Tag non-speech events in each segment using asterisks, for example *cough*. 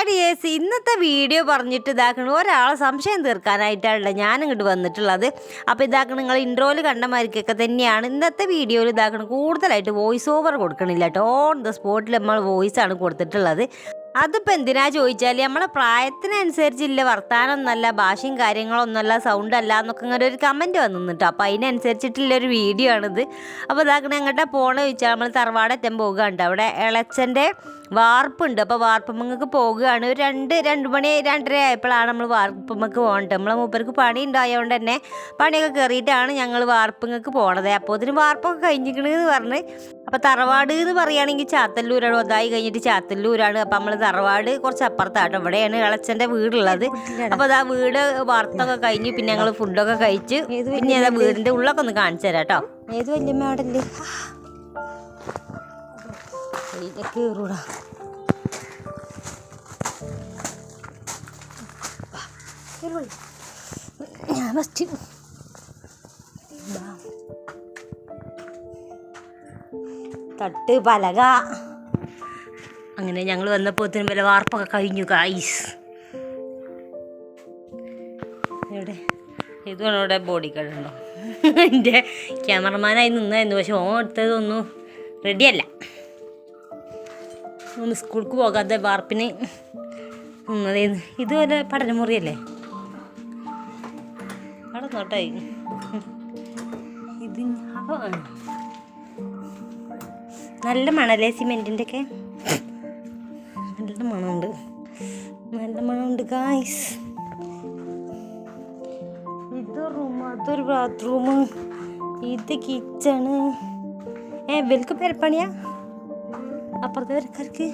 Hi ഇന്നത്തെ video പറഞ്ഞിട്ട് ഇതാക്കണം ഒരാളെ സംശയം തീർക്കാനായിട്ടാണല്ലോ ഞാൻ ഇങ്ങോട്ട് വന്നിട്ടുള്ളത്. അപ്പോൾ ഇതാക്കണം നിങ്ങൾ ഇൻട്രോയിൽ കണ്ട തന്നെയാണ് ഇന്നത്തെ വീഡിയോയിൽ ഇതാക്കണം കൂടുതലായിട്ട് വോയിസ് ഓവർ കൊടുക്കണില്ല കേട്ടോ. ഓൺ ദ സ്പോട്ടിൽ നമ്മൾ വോയിസ് ആണ് കൊടുത്തിട്ടുള്ളത്. അതിപ്പോൾ എന്തിനാ ചോദിച്ചാൽ നമ്മളെ പ്രായത്തിനനുസരിച്ചില്ല വർത്താനമൊന്നല്ല ഭാഷയും കാര്യങ്ങളൊന്നുമല്ല സൗണ്ട് അല്ല എന്നൊക്കെ ഇങ്ങനെ ഒരു കമന്റ് വന്നു കേട്ടോ അതിനനുസരിച്ചിട്ടുള്ള ഒരു വീഡിയോ ആണിത്. അപ്പോൾ ഇതാക്കണ എങ്ങോട്ടാ പോണ ചോദിച്ചാൽ നമ്മൾ തറവാടെറ്റാൻ പോകുകയുണ്ട് അവിടെ ഇളച്ചന്റെ വാർപ്പുണ്ട്. അപ്പോൾ വാർപ്പമ്മക്ക് പോകുകയാണ് ഒരു രണ്ട് രണ്ട് മണി രണ്ടര ആയപ്പോഴാണ് നമ്മൾ വാർപ്പമ്മക്ക് പോകേണ്ടത്. നമ്മളെ മൂപ്പർക്ക് പണി ഉണ്ടായതുകൊണ്ട് തന്നെ പണിയൊക്കെ കയറിയിട്ടാണ് ഞങ്ങൾ വാർപ്പങ്ങക്ക് പോണത്. അപ്പോൾ ഇതിന് വാർപ്പൊക്കെ കഴിഞ്ഞിരിക്കണെന്ന് പറഞ്ഞ്. അപ്പോൾ തറവാട് എന്ന് പറയുകയാണെങ്കിൽ ചാത്തല്ലൂരാണ്. ഒതായി കഴിഞ്ഞിട്ട് ചാത്തല്ലൂരാണ്. അപ്പോൾ നമ്മൾ തറവാട് കുറച്ച് അപ്പുറത്താട്ടോ. ഇവിടെയാണ് ഇളച്ചന്റെ വീടുള്ളത്. അപ്പോൾ അതാ വീട് വാർത്തൊക്കെ കഴിഞ്ഞ് പിന്നെ ഞങ്ങൾ ഫുഡൊക്കെ കഴിച്ച് പിന്നെ അതാ വീടിന്റെ ഉള്ളൊക്കെ ഒന്ന് കാണിച്ചു തരാം കേട്ടോ. ഏത് വല്യമ്മ അവിടെ അല്ലേ കയറൂടാ ഞാൻ ഫസ്റ്റ് തട്ട് പലക. അങ്ങനെ ഞങ്ങൾ വന്നപ്പോത്തിന് വില വാർപ്പൊക്കെ കഴിഞ്ഞു കായ്സ് എവിടെ? ഇതുമാണ് ഇവിടെ ബോഡി കാർഡ് ഉണ്ടോ? എന്റെ ക്യാമറമാനായി നിന്നായിരുന്നു പക്ഷെ ഓൻ എടുത്തതൊന്നും റെഡിയല്ല ഒന്ന് സ്കൂൾക്ക് പോകാതെ വാർപ്പിന് നിന്നതേന്ന്. ഇതുപോലെ പഠനമുറിയല്ലേ? അവിടെ നോട്ടായി ഇത്. നല്ല മണലേ സിമെന്റിന്റെ ഒക്കെ ഗായ്സ് ഇത് റൂം അതൊരു ബാത്റൂം ഇത് കിച്ചണ് ഏ ഇവർക്ക് പെരപ്പണിയാ അപ്പുറത്തെ പെരക്കാർക്ക്.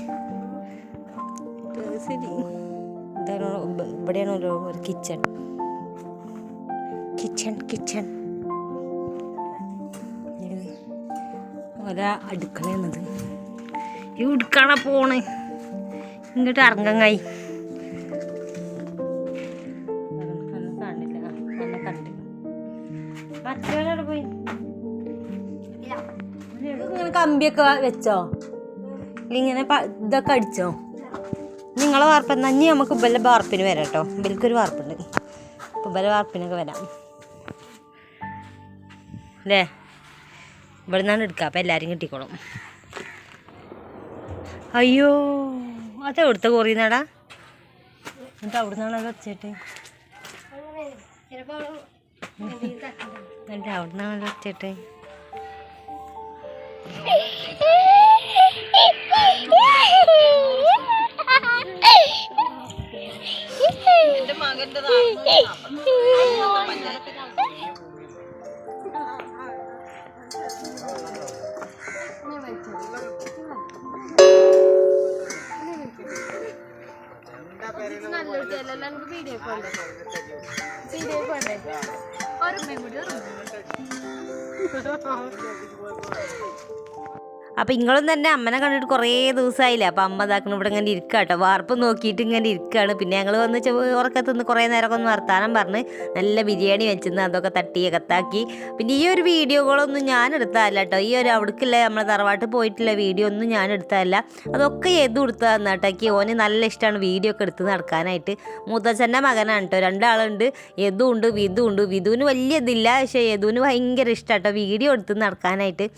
ശരി. ഇതാണ് ഇവിടെയാണ് ഒരു കിച്ചൺ കിച്ചൺ കിച്ചൺ ഒരാ അടുക്കള എന്നത് ഉടുക്കണ പോണേ. ഇങ്ങോട്ട് കാണില്ല കമ്പിയൊക്കെ വെച്ചോ? ഇങ്ങനെ ഇതൊക്കെ അടിച്ചോ? നിങ്ങളെ വാർപ്പ് നഞ്ഞി നമുക്ക് ഇബലെ വാർപ്പിന് വരാം കേട്ടോ. ഇബൽക്കൊരു വാർപ്പുണ്ട്. അപ്പോൾ വാർപ്പിനൊക്കെ വരാം. അല്ലേ ഇവിടെ നിന്നാണ് എടുക്കുക. അപ്പം എല്ലാവരും കിട്ടിക്കോളും. അയ്യോ അത് എവിടുത്തെ കോറിയുന്നാടാ എന്നിട്ട് അവിടെ നിന്നാണ് അത് വെച്ചിട്ട് എന്നിട്ട് അവിടെ നല്ലൊരു വീഡിയോ കോണ്ടേ വീഡിയോ കോണ്ടേ നിന്നാണ് അത് വെച്ചിട്ട് അപ്പം ഇങ്ങളും തന്നെ അമ്മനെ കണ്ടിട്ട് കുറേ ദിവസമായില്ലേ അപ്പം അമ്മ ഇതാക്കണം ഇവിടെ ഇങ്ങനെ ഇരിക്കുക കേട്ടോ വാർപ്പ് നോക്കിയിട്ട് ഇങ്ങനെ ഇരിക്കുകയാണ് പിന്നെ ഞങ്ങൾ വന്ന് ഉറക്കത്ത് നിന്ന് കുറേ നേരമൊക്കെ ഒന്ന് വർത്താനം പറഞ്ഞ് നല്ല ബിരിയാണി വെച്ചിരുന്ന് അതൊക്കെ തട്ടി കത്താക്കി പിന്നെ ഈ ഒരു വീഡിയോകളൊന്നും ഞാൻ എടുത്തതല്ല കേട്ടോ ഈ ഒരു അവിടേക്കില്ല നമ്മളെ തറവാട്ട് പോയിട്ടുള്ള വീഡിയോ ഒന്നും ഞാൻ എടുത്തതല്ല. അതൊക്കെ ഏതും എടുത്തതെന്ന് കേട്ടോക്ക് ഓന് നല്ല ഇഷ്ടമാണ് വീഡിയോ ഒക്കെ എടുത്ത് നടക്കാനായിട്ട്. മൂത്തച്ഛന്റെ മകനാണ് കേട്ടോ രണ്ടാളുണ്ട്. യദും ഉണ്ട് വിധു ഉണ്ട് വിധുവിന് വലിയ ഇതില്ല. പക്ഷേ യദുവിന് ഭയങ്കര ഇഷ്ടമാണ് കേട്ടോ വീഡിയോ എടുത്ത് നടക്കാനായിട്ട്.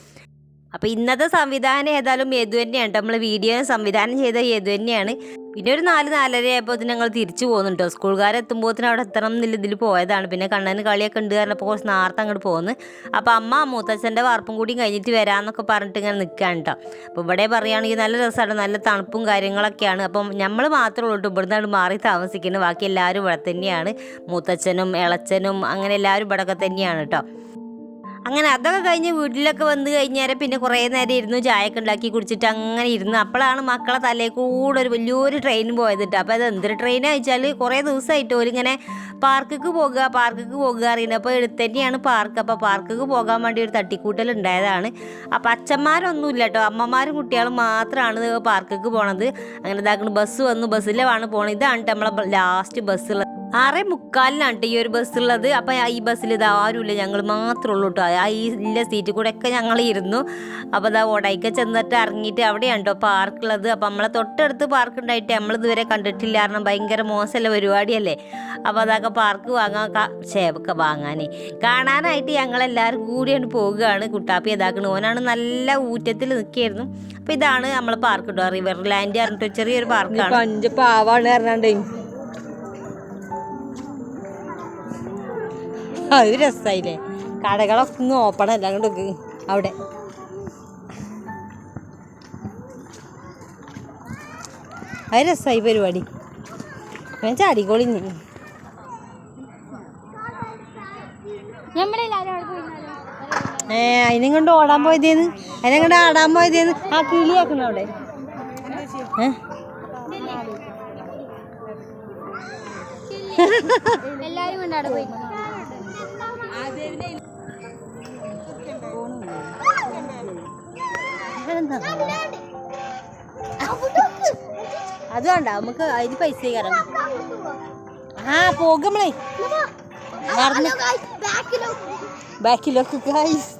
അപ്പോൾ ഇന്നത്തെ സംവിധാനം ഏതായാലും യദു തന്നെയാണ് നമ്മൾ വീഡിയോ സംവിധാനം ചെയ്ത യദു തന്നെയാണ്. പിന്നെ ഒരു നാല് നാലര ആയപ്പോൾ ഞങ്ങൾ തിരിച്ചു പോകുന്നുണ്ടോ സ്കൂൾക്കാരെത്തുമ്പോഴത്തേനും അവിടെ എത്തണം എന്നില്ല ഇതിൽ പോയതാണ്. പിന്നെ കണ്ണന് കളിയൊക്കെ ഉണ്ട് കാരണം കുറച്ച് നേരത്തെ അങ്ങോട്ട് പോകുന്നു അപ്പോൾ അമ്മ മൂത്തച്ഛന്റെ വാർപ്പും കൂടി കഴിഞ്ഞിട്ട് വരാമെന്നൊക്കെ പറഞ്ഞിട്ട് ഇങ്ങനെ നിൽക്കുകയാണ് കേട്ടോ. അപ്പോൾ ഇവിടെ പറയുകയാണെങ്കിൽ നല്ല രസമാണ് നല്ല തണുപ്പും കാര്യങ്ങളൊക്കെയാണ്. അപ്പം നമ്മൾ മാത്രമേ ഉള്ളൂ ഇവിടുന്നാണ് മാറി താമസിക്കുന്നത് ബാക്കി എല്ലാവരും ഇവിടെ തന്നെയാണ്. മൂത്തച്ഛനും ഇളച്ചനും അങ്ങനെ എല്ലാവരും ഇവിടെ ഒക്കെ തന്നെയാണ് കേട്ടോ. അങ്ങനെ അതൊക്കെ കഴിഞ്ഞ് വീട്ടിലൊക്കെ വന്ന് കഴിഞ്ഞാൽ പിന്നെ കുറേ നേരം ഇരുന്നു ചായയൊക്കെ ഉണ്ടാക്കി കുടിച്ചിട്ട് അങ്ങനെ ഇരുന്ന് അപ്പോഴാണ് മക്കളെ തലയിൽ കൂടെ ഒരു വലിയൊരു ട്രെയിൻ പോയത് കേട്ടോ അപ്പോൾ അത് എന്തൊരു ട്രെയിനാണ് വെച്ചാൽ കുറേ ദിവസമായിട്ട് ഓരിങ്ങനെ പാർക്കിക്ക് പോകുക പാർക്കിക്ക് പോകുക അറിയുന്നത് അപ്പോൾ എടുത്ത് പാർക്ക് അപ്പോൾ പാർക്കിക്ക് പോകാൻ വേണ്ടി ഒരു തട്ടിക്കൂട്ടൽ ഉണ്ടായതാണ്. അപ്പോൾ അച്ഛന്മാരൊന്നുമില്ല കേട്ടോ അമ്മമാരും കുട്ടികളും മാത്രമാണ് പാർക്കിക്ക് പോണത്. അങ്ങനെ ഇതാക്കുന്നത് ബസ് വന്നു. ബസ്സിലാണ് പോണത്. ഇതാണ് നമ്മളെ ലാസ്റ്റ് ബസ്സുള്ളത് ആറേ മുക്കാലിലാണ് ഈ ഒരു ബസ് ഉള്ളത് അപ്പം ഈ ബസ്സിൽ ഇത് ആരുമില്ല ഞങ്ങൾ മാത്രമേ ഉള്ളൂ കേട്ടോ ആ ഈ ഇല്ല സീറ്റ് കൂടെ ഒക്കെ ഞങ്ങൾ ഇരുന്നു. അപ്പോൾ ഇതാ ഓടൈക്ക ചെന്നിട്ട് ഇറങ്ങിയിട്ട് അവിടെയാണ് കേട്ടോ പാർക്കുള്ളത് അപ്പം നമ്മളെ തൊട്ടടുത്ത് പാർക്ക് ഉണ്ടായിട്ട് നമ്മൾ ഇതുവരെ കണ്ടിട്ടില്ല. കാരണം ഭയങ്കര മോശമല്ല പരിപാടിയല്ലേ? അപ്പോൾ അതൊക്കെ പാർക്ക് വാങ്ങാൻ ഷേവൊക്കെ വാങ്ങാനേ. കാണാനായിട്ട് ഞങ്ങളെല്ലാവരും കൂടിയാണ് പോവുകയാണ് കുട്ടാപ്പി ഇതാക്കുന്നത് ഓനാണ് നല്ല ഊറ്റത്തിൽ നിൽക്കുകയായിരുന്നു അപ്പം ഇതാണ് നമ്മളെ പാർക്ക് കേട്ടോ റിവർ ലാൻഡ് പറഞ്ഞിട്ട് ചെറിയൊരു പാർക്കാണ് അഞ്ച് പാവാണ് പറഞ്ഞാണ്ടേ. *laughs* അത് രസമായില്ലേ കടകളൊക്കെ ഒന്ന് ഓപ്പൺ അല്ല അങ്ങോട്ട് അവിടെ. അത് രസമായി പരിപാടി. ഞാൻ ചാടിക്കോളിഞ്ഞ്. ഏ അതിനെ കൊണ്ട് ഓടാൻ പോയതേന്ന്? അതിനെ കൊണ്ട് ആടാൻ പോയതേന്ന്? ആ കിളി കിളിയാക്കണം അവിടെ? ഏ? എല്ലാരും കൊണ്ട് അവിടെ പോയി. അത് വേണ്ട നമുക്ക് അതിന് പൈസ കയറാം ആ പോകുമ്പളേ ബാക്കിലൊക്കെ ഗൈസ്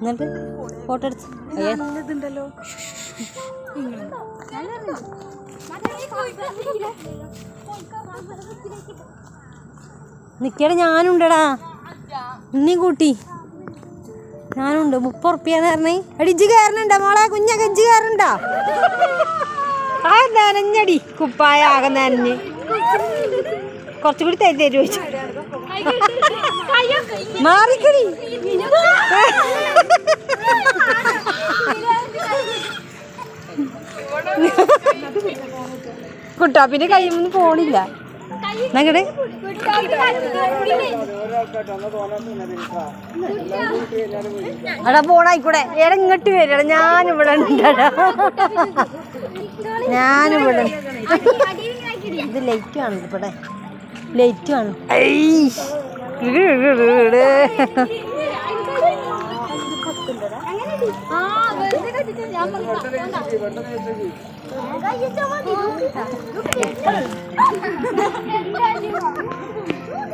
എന്നിട്ട് ഫോട്ടോ എടുത്ത്. നിക്കടെ ഞാനുണ്ടടാ. നീ കൂട്ടി. ഞാനുണ്ട്. മുപ്പത് ഉറുപ്പ്യാന്ന് പറഞ്ഞേ. അടിച്ച് കയറണുണ്ടോ മോളെ? കുഞ്ഞൊക്കെ ഇജ്ജ് കയറണ്ടോ ആ നനഞ്ഞടി. കുപ്പായ ആകെ നനഞ്ഞ്. കുറച്ചുകൂടി തരി തരുമോ ചോദിച്ചു. മാറിക്കടി. കുട്ടാപ്പിന്റെ കയ്യൊന്നും പോണില്ല. എന്നങ്ങടെ എടാ പോണായിക്കൂടെ. എടാ വരടാ ഞാനിവിടെ ഞാനിവിടെ ഇത് ലൈറ്റ് ആണ് ഇവിടെ ലൈറ്റ് ആണ്.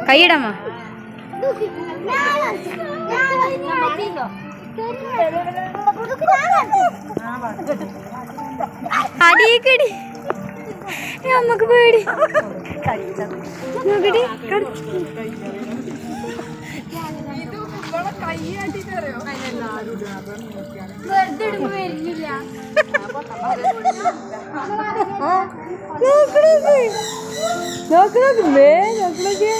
കൈയിടമ്മ. അടിയേക്കടി നമുക്ക് പേടി. വെറുതെ ഇടുമ്പോ വരുന്നില്ല നോക്കണത് നോക്കണൊക്കെ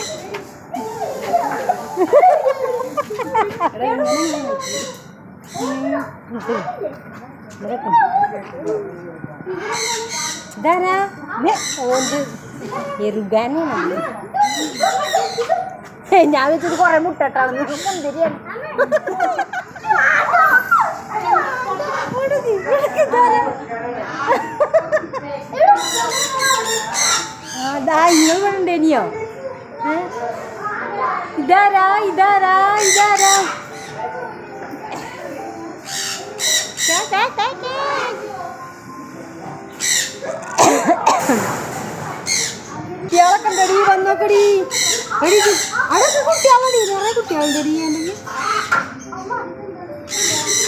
ഇതാരാ ഓന്ത് എറുകാനാണ് ഞാൻ വെച്ചത് കൊറേ മുട്ടട്ടാണെന്ന് സുന്ദരിയാണ് അതാ നിങ്ങൾ വേണ്ടേനിയോ ഇതാരാ ഇതാരാ ഇതാരാ എടി ഇത് അടക്ക കുട്ടിയാളടി നിറയെ കുട്ടികളുണ്ടടി അല്ലെങ്കിൽ?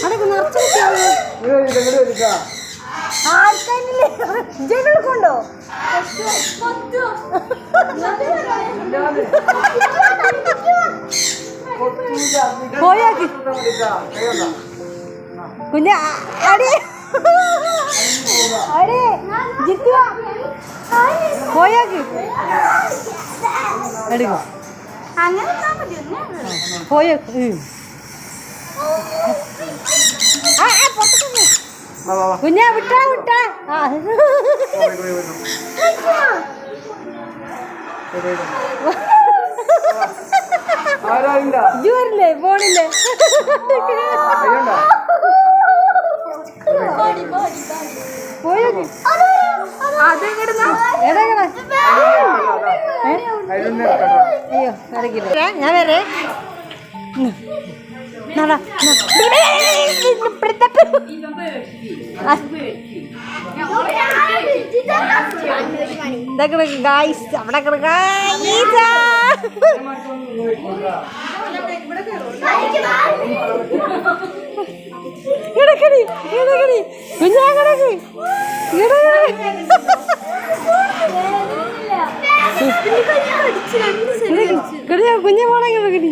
അടക്ക നിറച്ച കുട്ടികൾ ആർക്കാനില്ലേ ജനങ്ങൾക്കുണ്ടോ പോയാക്ക് കുഞ്ഞ അടി. അടി. ജിത്തു പോയാക്ക്. എടുക്കും. പോയാക്ക്. ആ, ആ, പുറത്തേക്ക് കുഞ്ഞാ വിട്ടാ വിട്ടാ. ആ. ബോഡി ബോഡി പോണില്ലേ? അയ്യോ ഇറങ്ങില്ല ഞാൻ വരെ. ഗായ്സ് അവിടെ ഗായ്സ് കിടക്കടി കിടക്കടി കുഞ്ഞാ കിടക്ക് കിട കുഞ്ഞ മോളെ കിടക്കടി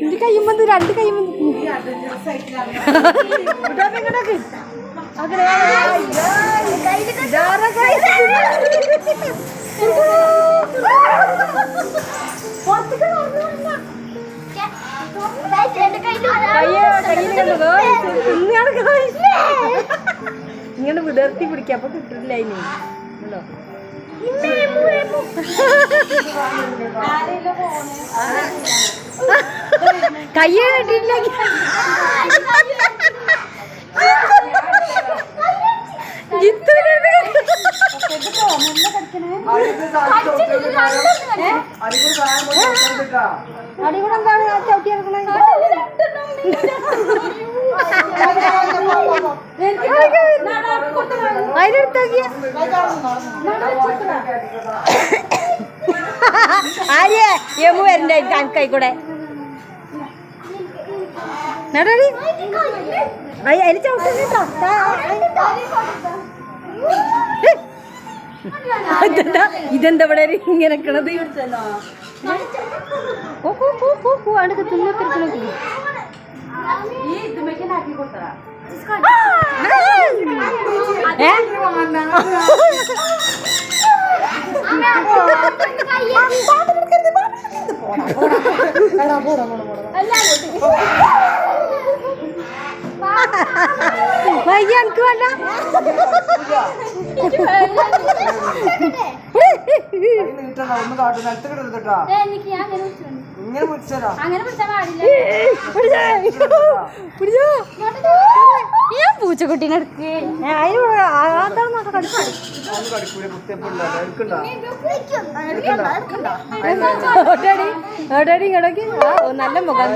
എന്റെ കയ്യുമ്പന്ത് രണ്ട് കയ്യുമ്പന്ത് കിടക്ക് അങ്ങനെ ഇങ്ങനെ വിടർത്തി പിടിക്കാം അപ്പൊ കിട്ടില്ല അതിന്. ഉണ്ടോ? കയ്യെ കെട്ടിയിട്ടില്ല. ആര്യ? യമു വരണ്ട കൂടെ നടടി അതിന് ചവിട്ടും കേട്ടോ ഇതെന്താ? ഇവിടെ ഇങ്ങനെ കിണത് ഓ കൂ കൂ കൂ കൂ അടുക്ക് വയ്യ എനിക്ക് വേണ്ട കിടന്നിട്ടാ എനിക്ക് വിളിച്ചിട്ടുണ്ട്. ഇങ്ങനെ *laughs* *laughs* പിടിച്ചോ. പിടിച്ചോ പൂച്ചക്കുട്ടീനെ എടുക്കേ. നല്ല മുഖം.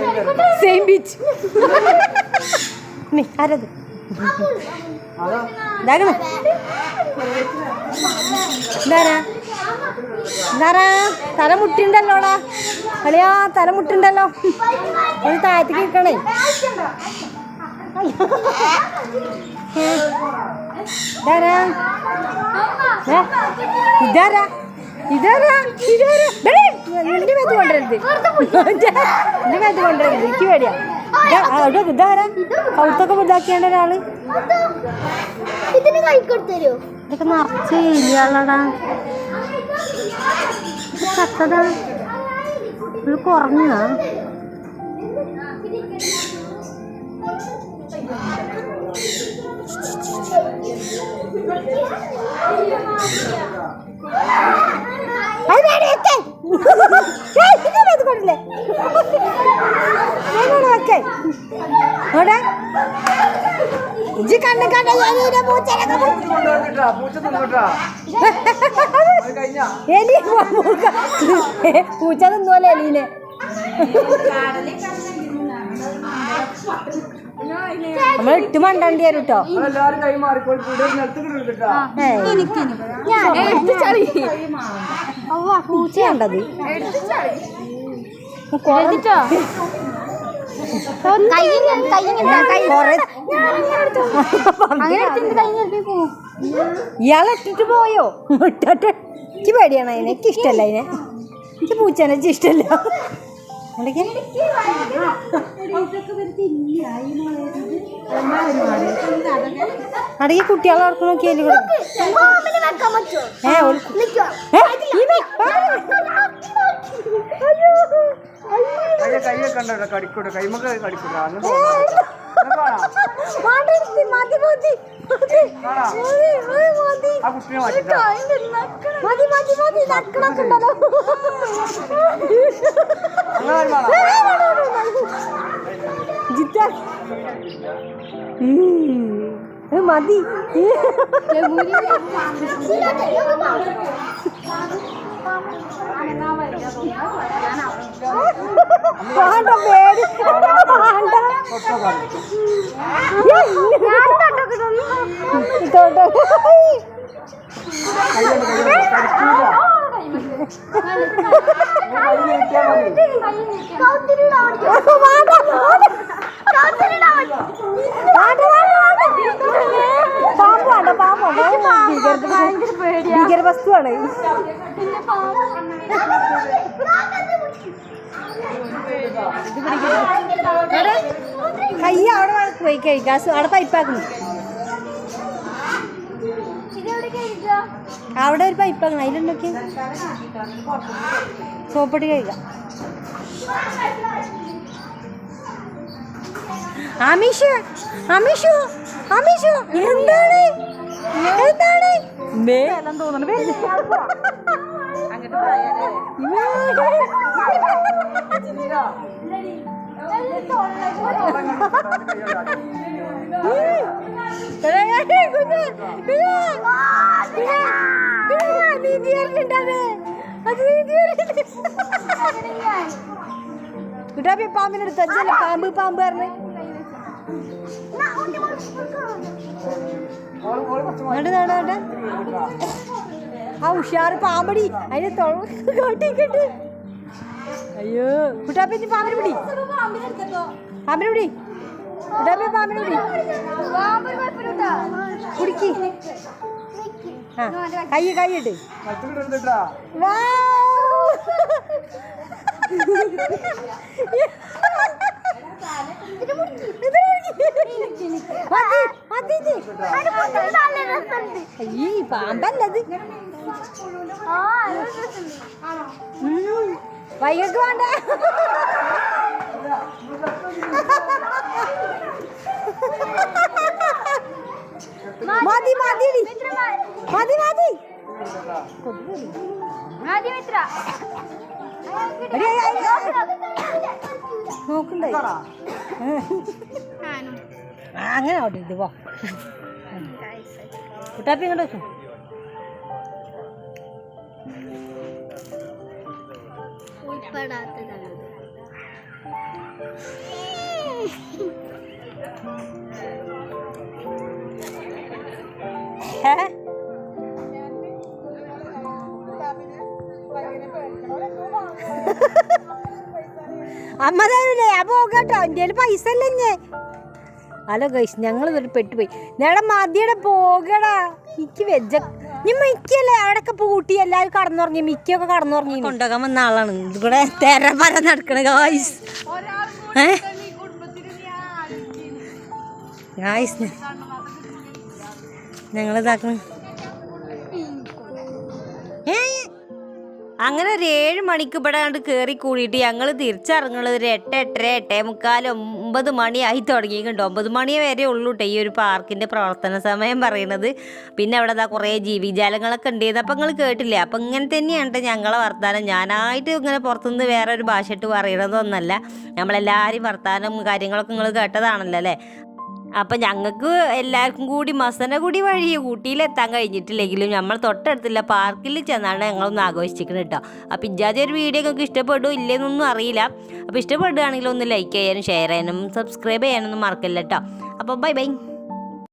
സെയിം ബീച്ച് നീ ആരത്? ഇതാകണ അളിയാ തലമുട്ടുണ്ടല്ലോ. ഒന്ന് താഴത്തേക്ക് നിൽക്കണേ. ഇതാരാ? ഇതാരാ? ഇതാരാ? ഇതാരാ? എന്റെ മേത്ത് കൊണ്ടുവരരുത്. എന്റെ മേത്ത് കൊണ്ടുവരരുത്. എനിക്ക് പേടിയാ. ഇതാ, ഇവിടെ ഇതാരാ? കൗത്തൊക്കെ ഇതാക്കിയാണ്ട് ഒരാൾ. ഇതൊക്കെ നിറച്ച് ഇല്ലാളടാ ചത്തതാ ഇത് കുറഞ്ഞ ഇജ്ജ് കണ്ണ് കണ്ട എലിയുടെ പൂച്ചേനൊക്കെ എലി. പൂച്ച തിന്നുപോലെ എലീനെ? നമ്മൾ ഇട്ട് മണ്ടാണ്ടി വരും കേട്ടോ അതെല്ലാരും കൈ മാറിക്കോൾ കൂടെ നിലത്ത് കിടന്നിട്ടാ പൂച്ച കണ്ടത്. ഇയാളെ ഇട്ടിട്ട് പോയോ? ഇട്ടിട്ട് എനിക്ക് പേടിയാണ് അതിനെ. എനിക്ക് ഇഷ്ടമല്ല അതിനെ. എനിക്ക് പൂച്ചേനെ ഇഷ്ടമല്ല. അടങ്ങി കുട്ടികളെ വെക്കാൻ പറ്റുമോ ഏ ഒരു ഏ, കൈയൊക്കെ കണ്ടോ? കടിക്കൂടെ? കൈമൊക്കെ കടിക്കൂട? അന്ന്. ആ കുട്ടിനെ മാറ്റിട്ടാ മതി, മതി, വേണ്ട, വേണ്ട, വേണ്ട. ജിത്ത മതി വേണ്ട പേടി വേണ്ട തൊട്ടോ കയ്യുണ്ട് കയ്യുണ്ട് കടിക്കൂല കൈ നീട്ടിയാ മതി പാമ്പ് വേണ്ട പാമ്പ് ഭീകര വസ്തുവാണ് കൈ അവിടെ കഴിക്കാം അവിടെ പൈപ്പാക്കുന്നു അവിടെ ഒരു പൈപ്പാക്കണം അതിലുണ്ടൊക്കെ സോപ്പിട്ട് കഴിക്കാം അമീഷു അമീഷു അമീഷു എന്താണ്? എന്താണ്? മേ. കുട്ടാപ്പി പാമ്പിനെ എടുത്ത് അച്ഛല്ല പാമ്പ് പാമ്പ് പറഞ്ഞ് ആ ഉഷാറ് പാമ്പടി. അതിന് തൊട്ടിക്കിട്ട് അയ്യോ കുട്ടാപ്പി ഇനി പാമ്പിനെ പിടി. പാമ്പിനെ പിടി. കുട്ടാപ്പി പാമ്പിനെ പിടി. കുടിക്ക്. ആ കൈ കൈ ഇട്ട് ഈ പാമ്പല്ലത്. വൈകക്ക് വേണ്ട. മതി മതി. മതി മതി. ആ, അങ്ങനെ അവിടെ ഇത് പോ കുട്ടാപ്പി ഇങ്ങോട്ട് വെച്ചു. ഏ? അമ്മ തരൂലേ അപ്പൊ കേട്ടോ എന്റെ പൈസ അല്ലേ അല്ല ഗൈസ് ഞങ്ങൾ ഇതൊരു പെട്ടുപോയി. ഞങ്ങളുടെ മതിയുടെ പോകടാ. എനിക്ക് വെജ നീ മിക്കല്ലേ അവിടെയൊക്കെ പൂട്ടി എല്ലാവരും കടന്നുറങ്ങി മിക്കൊക്കെ കടന്നുറങ്ങി. കൊണ്ടുപോകാൻ വന്ന ആളാണ്. ഇവിടെ തെര പര നടക്കണ ഗായ്സ് ഏ? ഞങ്ങൾ അങ്ങനെ ഒരു ഏഴ് മണിക്ക് ഇവിടെ കണ്ട് കയറി കൂടിയിട്ട് ഞങ്ങൾ തിരിച്ചിറങ്ങുന്നത് ഒരു എട്ട് എട്ടര എട്ടേ മുക്കാൽ ഒമ്പത് മണിയായി തുടങ്ങിയിട്ടുണ്ട്. ഒമ്പത് മണി വരെ ഉള്ളൂ കേട്ടോ ഈ ഒരു പാർക്കിന്റെ പ്രവർത്തന സമയം പറയുന്നത്. പിന്നെ അവിടെ എന്താ കുറേ ജീവിജാലങ്ങളൊക്കെ ഉണ്ടായിരുന്നു അപ്പം നിങ്ങൾ കേട്ടില്ലേ? അപ്പം ഇങ്ങനെ തന്നെയാണ് ഞങ്ങളെ വർത്തമാനം ഞാനായിട്ട് ഇങ്ങനെ പുറത്തുനിന്ന് വേറെ ഒരു ഭാഷ ഇട്ട് പറയണതൊന്നല്ല. നമ്മളെല്ലാവരും വർത്തമാനം കാര്യങ്ങളൊക്കെ നിങ്ങൾ കേട്ടതാണല്ലോ അല്ലേ? അപ്പം ഞങ്ങൾക്ക് എല്ലാവർക്കും കൂടി മസനഗുടി വഴി ഊട്ടിയിലെത്താൻ കഴിഞ്ഞിട്ടില്ലെങ്കിലും നമ്മൾ തൊട്ടടുത്തുള്ള പാർക്കിൽ ചെന്നാണ് ഞങ്ങളൊന്ന് ആഘോഷിച്ചിരിക്കുന്നത് കേട്ടോ. അപ്പം ഇജാതി ഒരു വീഡിയോ നിങ്ങൾക്ക് ഇഷ്ടപ്പെടും ഇല്ലെന്നൊന്നും അറിയില്ല. അപ്പോൾ ഇഷ്ടപ്പെടുകയാണെങ്കിൽ ഒന്ന് ലൈക്ക് ചെയ്യാനും ഷെയർ ചെയ്യാനും സബ്സ്ക്രൈബ് ചെയ്യാനൊന്നും മറക്കില്ല കേട്ടോ അപ്പോൾ ബൈ ബൈ